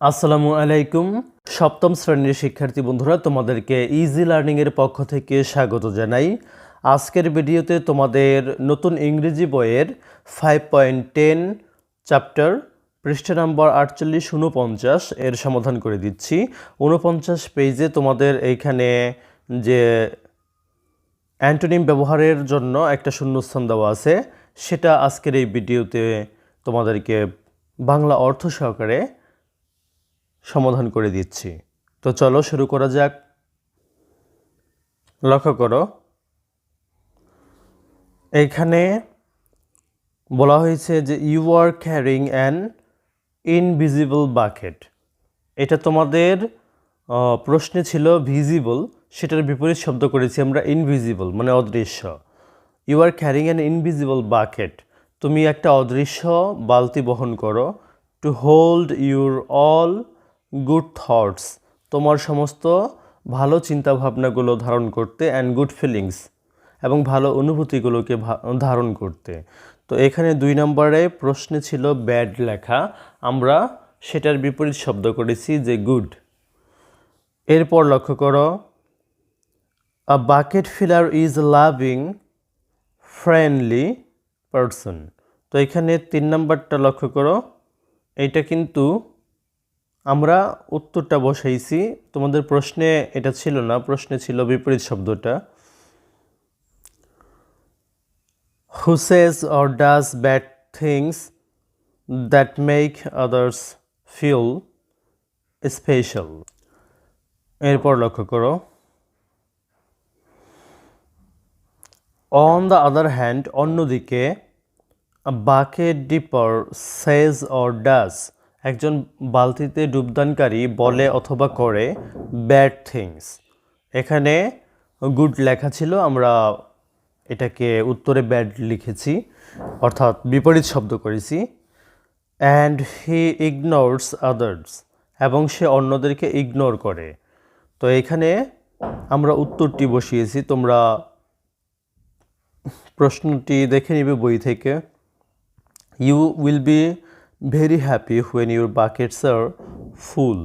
আসসালামু আলাইকুম। সপ্তম শ্রেণির শিক্ষার্থী বন্ধুরা, তোমাদেরকে ইজি লার্নিংয়ের পক্ষ থেকে স্বাগত জানাই। আজকের ভিডিওতে তোমাদের নতুন ইংরেজি বইয়ের ফাইভ পয়েন্ট টেন চ্যাপ্টার পৃষ্ঠা নম্বর আটচল্লিশ উনপঞ্চাশ এর সমাধান করে দিচ্ছি। উনপঞ্চাশ পেজে তোমাদের এইখানে যে অ্যান্টোনিম ব্যবহারের জন্য একটা শূন্যস্থান দেওয়া আছে, সেটা আজকের এই ভিডিওতে তোমাদেরকে বাংলা অর্থ সহকারে সমাধান করে দিচ্ছি। তো চলো শুরু করা যাক। লক্ষ্য করো। এইখানে বলা হয়েছে যে you are carrying an invisible bucket এটা তোমাদের প্রশ্নে ছিল ভিজিবল সেটার বিপরীত শব্দ করেছি আমরা ইনভিজিবল মানে অদৃশ্য। You are carrying an invisible bucket তুমি একটা অদৃশ্য বালতি বহন করো। To hold your all good thoughts তোমার সমস্ত ভালো চিন্তাভাবনাগুলো ধারণ করতে অ্যান্ড গুড ফিলিংস এবং ভালো অনুভূতিগুলোকে ধারণ করতে। তো এখানে দুই নম্বরে প্রশ্নে ছিল ব্যাড লেখা। আমরা সেটার বিপরীত শব্দ করেছি যে গুড এরপর লক্ষ্য করো a bucket filler is loving friendly person তো এখানে তিন নম্বরটা লক্ষ্য করো এটা কিন্তু আমরা উত্তরটা বসাইছি। তোমাদের প্রশ্নে এটা ছিল না, প্রশ্নে ছিল বিপরীত শব্দটা। Who says or bad things that make others feel special? এরপর লক্ষ্য করো। অন দ্য আদার হ্যান্ড অন্যদিকে বাকে ডিপার সেজ অর ডাস একজন বালতিতে ডুবদানকারী বলে অথবা করে ব্যাড থিংস এখানে গুড লেখা ছিল, আমরা এটাকে উত্তরে ব্যাড লিখেছি, অর্থাৎ বিপরীত শব্দ করেছি। অ্যান্ড হি ইগনোরস আদার্স এবং সে অন্যদেরকে ইগনোর করে। তো এখানে আমরা উত্তরটি বসিয়েছি, তোমরা প্রশ্নটি দেখে নিবে বই থেকে। You will be very happy when your buckets are full.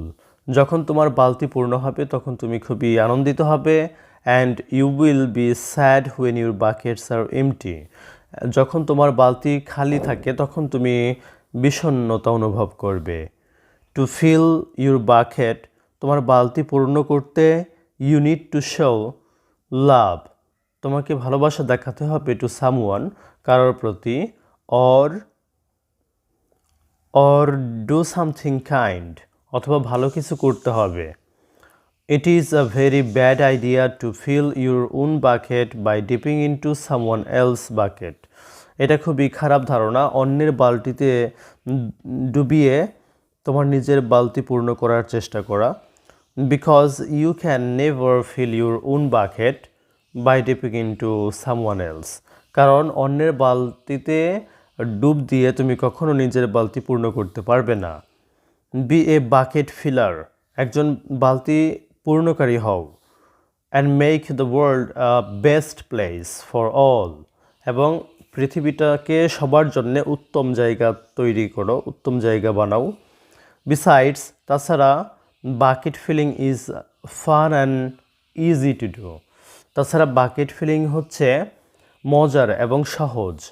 যখন তোমার বালতি পূর্ণ হবে, তখন তুমি খুবই আনন্দিত হবে and you will be sad when your buckets are empty যখন তোমার বালতি খালি থাকে, তখন তুমি বিষণ্ণতা অনুভব করবে। টু ফিল ইউর বাকেট তোমার বালতি পূর্ণ করতে you need to show love তোমাকে ভালোবাসা দেখাতে হবে টু সামওয়ান কারোর প্রতি or or do something kind অথবা ভালো কিছু করতে হবে। It is a very bad idea to fill your own bucket by dipping into someone else bucket এটা খুবই খারাপ ধারণা, অন্যের বালতিতে ডুবিয়ে তোমার নিজের বালতি পূর্ণ করার চেষ্টা করা। Because you can never fill your own bucket by dipping into someone else কারণ অন্যের বালতিতে ডুব দিয়ে তুমি কখনো নিজের বালতি পূর্ণ করতে পারবে না। বি এ বাকেট ফিলার, একজন বালতি পূর্ণকারী হও। And make the world best place for all. এবং পৃথিবীটাকে সবার জন্য উত্তম জায়গা তৈরি করো, উত্তম জায়গা বানাও। বিসাইডস, তাছাড়া bucket filling is fun and easy to do. তাছাড়া বাকেট ফিলিং হচ্ছে মজার এবং সহজ।